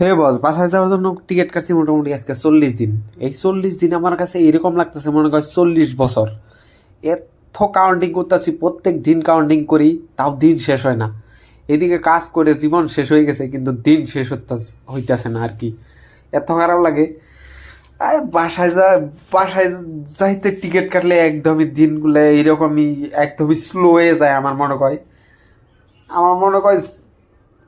হে বস, বাসায় যাওয়ার জন্য টিকিট কাটছি মোটামুটি আজকে চল্লিশ দিন। এই চল্লিশ দিন আমার কাছে এরকম লাগতেছে, মনে হয় চল্লিশ বছর। এত কাউন্টিং করতেছি, প্রত্যেক দিন কাউন্টিং করি, তাও দিন শেষ হয় না। এদিকে কাজ করে জীবন শেষ হয়ে গেছে, কিন্তু দিন শেষ হইতেছে না আর কি। এত খারাপ লাগে। আরে বাসায় যা, বাসায় যাইতে টিকিট কাটলে একদমই দিনগুলো এইরকমই, একদমই স্লো হয়ে যায় আমার মনে হয় আমার মনে হয়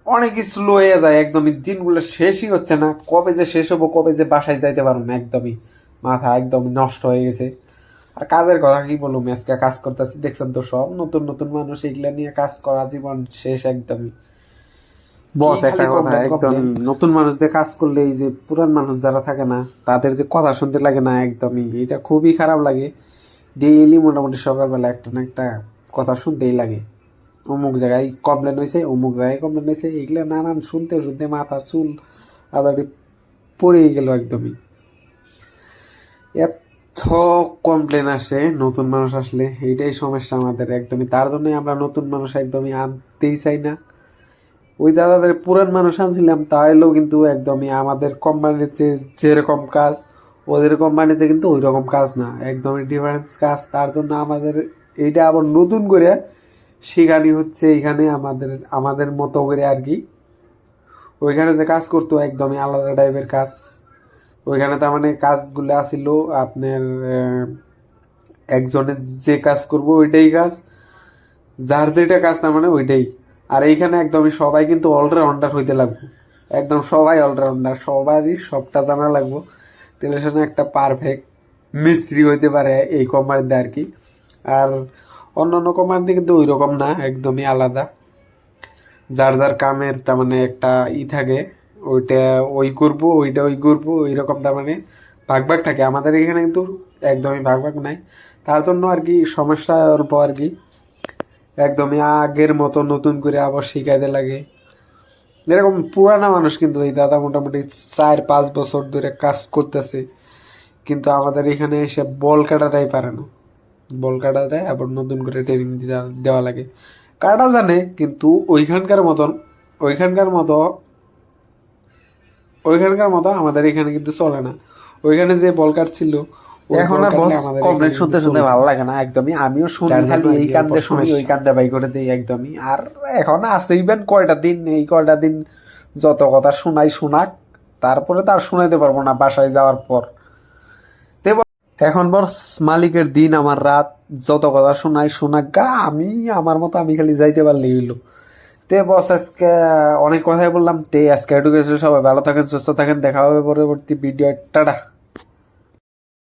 অনেক স্লো হয়ে যায় একদমই দিনগুলো শেষই হচ্ছে না। কবে যে শেষ হব কবে যে বাসায় যাইতে পারব না একদমই। মাথা একদম নষ্ট হয়ে গেছে। আর কাজের কথা কি বলব আজকে কাজ করতেছি দেখছেন তো সব নতুন নতুন মানুষ এগুলা নিয়ে কাজ করা জীবন শেষ একদমই। বস একটা কথা একদম নতুন মানুষদের কাজ করলে এই যে পুরান মানুষ যারা থাকে না তাদের যে কথা শুনতে লাগে না একদমই। এটা খুবই খারাপ লাগে। ডেইলি মোটামুটি সকালবেলা একটা না একটা কথা শুনতেই লাগে। অমুক জায়গায় কমপ্লেন হয়েছে অমুক জায়গায় কমপ্লেন হয়েছে এগুলো নানান শুনতে শুনতে মাথার চুল আদাটি পড়েই গেল একদমই। এত কমপ্লেন আসে নতুন মানুষ আসলে, এইটাই সমস্যা আমাদের একদমই। তার জন্যই আমরা নতুন মানুষ একদমই আনতেই চাই না। ওই দাদাদের পুরান মানুষ আনছিলাম তাহলেও কিন্তু একদমই আমাদের কোম্পানিতে যেরকম কাজ, ওদের কোম্পানিতে কিন্তু ওই রকম কাজ না। একদমই ডিফারেন্স কাজ। তার জন্য আমাদের এইটা আবার নতুন করে শেখানি হচ্ছে এখানে আমাদের আমাদের মতো করে আর কি। ওইখানে যে কাজ করতো একদমই আলাদা টাইপের কাজ। ওইখানে তার মানে কাজগুলো আসিল আপনার একজনের যে কাজ করব ওইটাই কাজ, যার যেটা কাজ তার মানে ওইটাই। আর এইখানে একদমই সবাই কিন্তু অলরাউন্ডার হইতে লাগবে। একদম সবাই অলরাউন্ডার সবারই সবটা জানা লাগবো। সেখানে একটা পারফেক্ট মিস্ত্রি হইতে পারে এই কোম্পানিতে আর কি। আর অন্যান্য কোম্পানিতে কিন্তু ওই রকম না, একদমই আলাদা। যার যার কামের তার মানে একটা ই থাকে, ওইটা ওই করব, ওইটা ওই করব, ওই রকম তার মানে ভাগ ভাগ থাকে। আমাদের এখানে কিন্তু একদমই ভাগ ভাগ নাই। তার জন্য আর কি সমস্যা অল্প আর কি একদমই আগের মতো নতুন করে আবার শিখাইতে লাগে। এরকম পুরানা মানুষ কিন্তু এই দাদা মোটামুটি চার পাঁচ বছর ধরে কাজ করতেছে, কিন্তু আমাদের এখানে এসে বল কাটাটাই পারে না। বল কাটাটাই আবার নতুন করে ট্রেনিং দেওয়া লাগে। কাটা জানে কিন্তু ওইখানকার মতন ওইখানকার মতো ওইখানকার মতো আমাদের এখানে কিন্তু চলে না। ওইখানে যে বল কাটছিল এখন আর বস এখানে শুনতে শুনতে ভালো লাগে না একদমই। আমিও শুনি খালি এই কান্দে শুনি ওই কান্দে বাই করে দিই একদমই। আর এখন আছে ইভেন কয়টা দিন এই কয়টা দিন যত কথা শোনাই শোনাক তারপরে তার শুনাইতে পারব না বাসায় যাওয়ার পর। এখন বর মালিকের দিন, আমার রাত, যত কথা শোনাই, শোনা গা, আমি, আমার মতো আমি খালি যাইতে পারলে হইল। তে বস, আজকে অনেক কথাই বললাম। তে আজকে এটুকু সবাই ভালো থাকেন, সুস্থ থাকেন, দেখা হবে পরবর্তী ভিডিও টাটা।